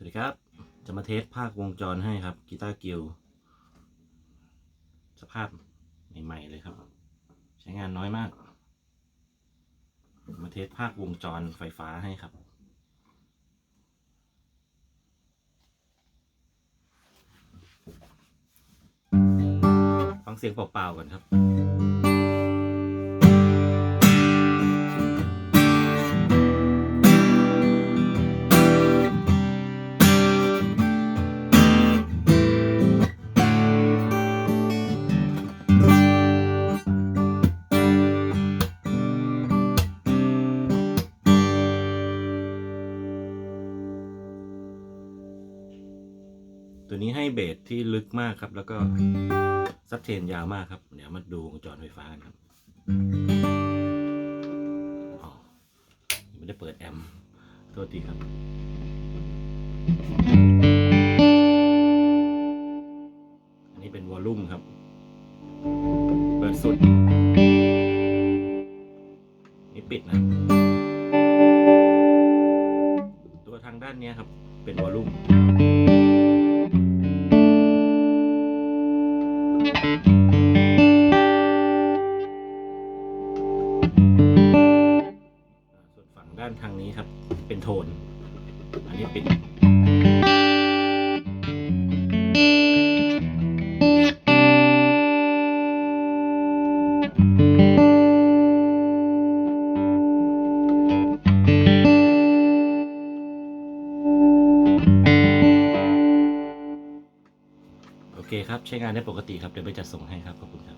สวัสดีครับ จะมาเทสภาควงจรให้ครับกีตาร์กิลสภาพใหม่ๆเลยครับ ใช้งานน้อยมาก มาเทสภาควงจรไฟฟ้าให้ครับ ฟังเสียงเปล่าๆก่อนครับ ตัวนี้ให้เบสที่ลึกมากครับ แล้วก็ซับเทนยาวมากครับ เดี๋ยวมาดูวงจรไฟฟ้ากันครับอ๋อไม่ได้เปิดแอมป์โทษทีครับอันนี้เป็นวอลลุ่มครับ เปิดสุด นี่ปิดนะ ตัวทางด้านนี้ครับ เป็นวอลลุ่ม ส่วนฝั่งด้านทางนี้ครับ เป็นโทน อันนี้ปิด เคครับ ใช้งานได้ปกติครับ เดี๋ยวไปจัดส่งให้ครับ ขอบคุณครับ